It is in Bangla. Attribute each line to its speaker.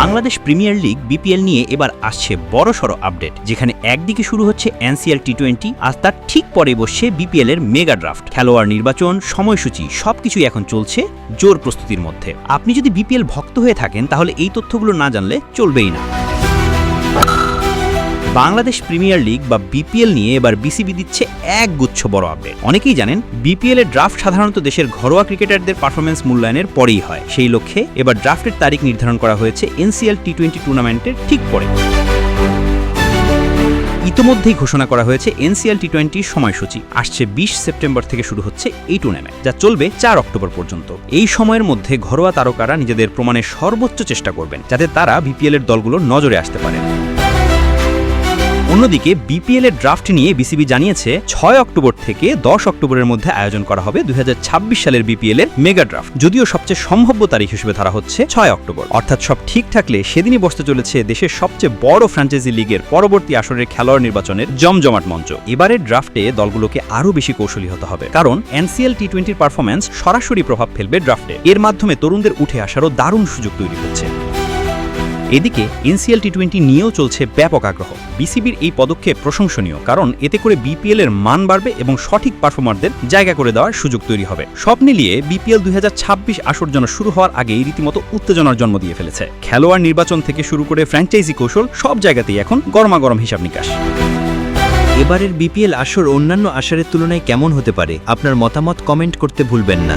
Speaker 1: বাংলাদেশ প্রিমিয়ার লিগ বিপিএল নিয়ে এবার আসছে বড়সড় আপডেট, যেখানে একদিকে শুরু হচ্ছে এনসিএল টি টোয়েন্টি আর তার ঠিক পরে বসছে বিপিএল এর মেগা ড্রাফট। খেলোয়াড় নির্বাচন, সময়সূচি, সবকিছুই এখন চলছে জোর প্রস্তুতির মধ্যে। আপনি যদি বিপিএল ভক্ত হয়ে থাকেন, তাহলে এই তথ্যগুলো না জানলে চলবেই না। বাংলাদেশ প্রিমিয়ার লিগ বা বিপিএল নিয়ে এবার বিসিবি দিচ্ছে এক গুচ্ছ বড় আপডেট। অনেকেই জানেন, বিপিএল এর ড্রাফট সাধারণত দেশের ঘরোয়া ক্রিকেটারদের পারফরমেন্স মূল্যায়নের পরেই হয়। সেই লক্ষ্যে এবার ড্রাফটের তারিখ নির্ধারণ করা হয়েছে এনসিএল টি টোয়েন্টি টুর্নামেন্টের ঠিক পরে। ইতোমধ্যেই ঘোষণা করা হয়েছে এনসিএল টি টোয়েন্টির সময়সূচি। আসছে বিশ সেপ্টেম্বর থেকে শুরু হচ্ছে এই টুর্নামেন্ট যা চলবে চার অক্টোবর পর্যন্ত। এই সময়ের মধ্যে ঘরোয়া তারকারা নিজেদের প্রমাণের সর্বোচ্চ চেষ্টা করবেন, যাতে তারা বিপিএল এর দলগুলোর নজরে আসতে পারে অন্যদিকে বিপিএল এর ড্রাফট নিয়ে বিসিবি জানিয়েছে, ছয় অক্টোবর থেকে দশ অক্টোবরের মধ্যে আয়োজন করা হবে দুই হাজার ছাব্বিশ সালের বিপিএল এর মেগা ড্রাফট যদিও সবচেয়ে সম্ভাব্য তারিখ হিসেবে ধরা হচ্ছে ছয় অক্টোবর। অর্থাৎ সব ঠিক থাকলে সেদিনই বসতে চলেছে দেশের সবচেয়ে বড় ফ্র্যাঞ্চাইজি লিগের পরবর্তী আসরের খেলোয়াড় নির্বাচনের জমজমাট মঞ্চ। এবারের ড্রাফটে দলগুলোকে আরও বেশি কৌশলী হতে হবে, কারণ এনসিএল টি টোয়েন্টির পারফরম্যান্স সরাসরি প্রভাব ফেলবে ড্রাফটে এর মাধ্যমে তরুণদের উঠে আসারও দারুণ সুযোগ তৈরি হচ্ছে। এদিকে এনসিএল টি টোয়েন্টি নিয়েও চলছে ব্যাপক আগ্রহ। বিসিবির এই পদক্ষেপ প্রশংসনীয়, কারণ এতে করে বিপিএল এর মান বাড়বে এবং সঠিক পারফর্মারদের জায়গা করে দেওয়ার সুযোগ তৈরি হবে। সব মিলিয়ে বিপিএল দুই আসর যেন শুরু হওয়ার আগেই রীতিমতো উত্তেজনার জন্ম দিয়ে ফেলেছে। খেলোয়াড় নির্বাচন থেকে শুরু করে ফ্র্যাঞ্চাইজি কৌশল সব জায়গাতেই এখন গরমাগরম হিসাব নিকাশ।
Speaker 2: এবারের বিপিএল আসর অন্যান্য আসরের তুলনায় কেমন হতে পারে? আপনার মতামত কমেন্ট করতে ভুলবেন না।